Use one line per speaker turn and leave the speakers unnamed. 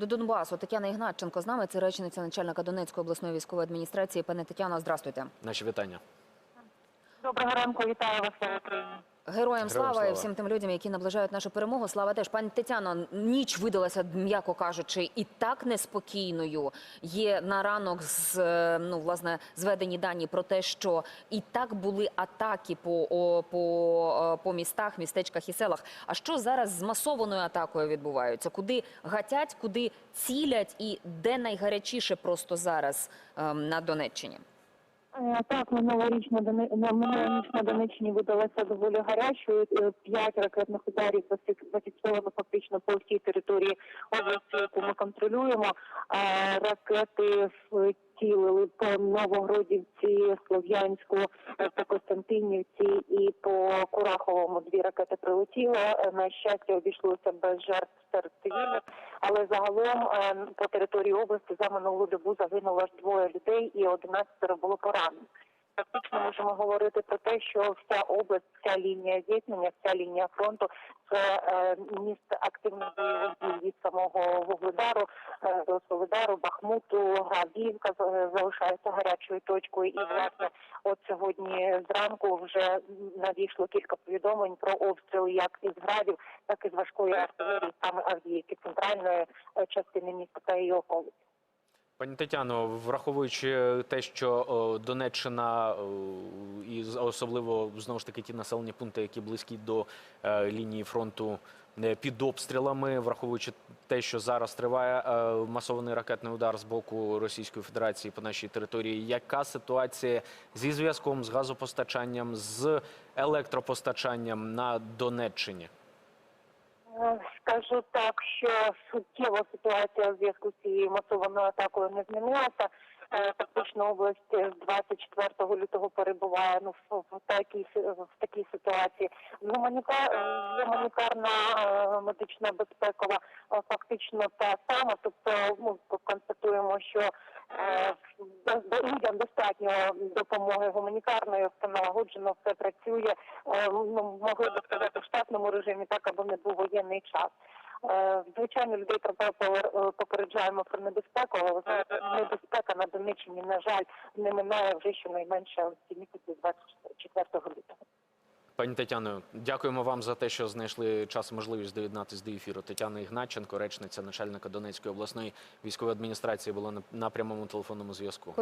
До Донбасу Тетяна Ігнатченко з нами. Це речниця начальника Донецької обласної військової адміністрації. Пане Тетяно, здравствуйте.
Наші вітання.
Доброго ранку, вітаю вас Україні.
Героям слава,
слава.
і всім тим людям, які наближають нашу перемогу. Слава теж. Пані Тетяно, ніч видалася, м'яко кажучи, і так неспокійною. Є на ранок з е, ну власне зведені дані про те, що і так були атаки по, о, по, е, по містах, містечках і селах. А що зараз з масованою атакою відбувається? Куди гатять, куди цілять, і де найгарячіше просто зараз ем, на Донеччині?
Е, Так, минулорічна на Дони- на минулу ніч Донеччині видалася доволі гарячою. Е, П'ять ракетних ударів зафік- зафіксовано фактично по всій території області, яку ми контролюємо. Ракети Ракети втілили по Новогродівці, Слов'янську, е, по Костянтинівці і по Кураховому дві ракети прилетіло. Е, На щастя, обійшлося без жертв серед цивільних, але загалом е, по території області за минулу добу загинуло аж двоє людей і 11 було поранено. Фактично можемо говорити про те, що вся область, вся лінія зіткнення, вся лінія фронту це е, місце активних бойових дій від самого Вугледару е, до Солидару, Бахмуту, Гравіївка залишається гарячою точкою. І власне, от сьогодні зранку вже надійшло кілька повідомлень про обстріли як із градів, так і з важкої артилерії, саме Авдіївки, центральної е, частини міста та її околиць.
Пані Тетяно, враховуючи те, що Донеччина і особливо знову ж таки ті населені пункти, які близькі до е, лінії фронту е, під обстрілами, враховуючи те, що зараз триває е, масований ракетний удар з боку Російської Федерації по нашій території, яка ситуація зі зв'язком з газопостачанням, з електропостачанням на Донеччині?
Е, Скажу так, що суттєва ситуація в зв'язку з цією масованою атакою не змінилася. Е, Фактично область з 24 лютого перебуває ну в, такій в такій ситуації. Гуманітар, е, гуманітарна е, медична безпекова е, фактично та сама. Тобто, ну констатуємо, що е, людям достатньо допомоги гуманітарної, все налагоджено, все працює. Е, Ну могли би сказати в штатному режимі, так аби не був воєнний час. Е, Звичайно, людей е, попереджаємо про небезпеку, але ви знаєте, небезпека на Донеччині, на жаль, не минає вже щонайменше в ці місяці 24 лютого.
Пані Тетяно, дякуємо вам за те, що знайшли час і можливість доєднатися до ефіру. Тетяна Ігнатченко, речниця начальника Донецької обласної військової адміністрації, була на- прямому телефонному зв'язку.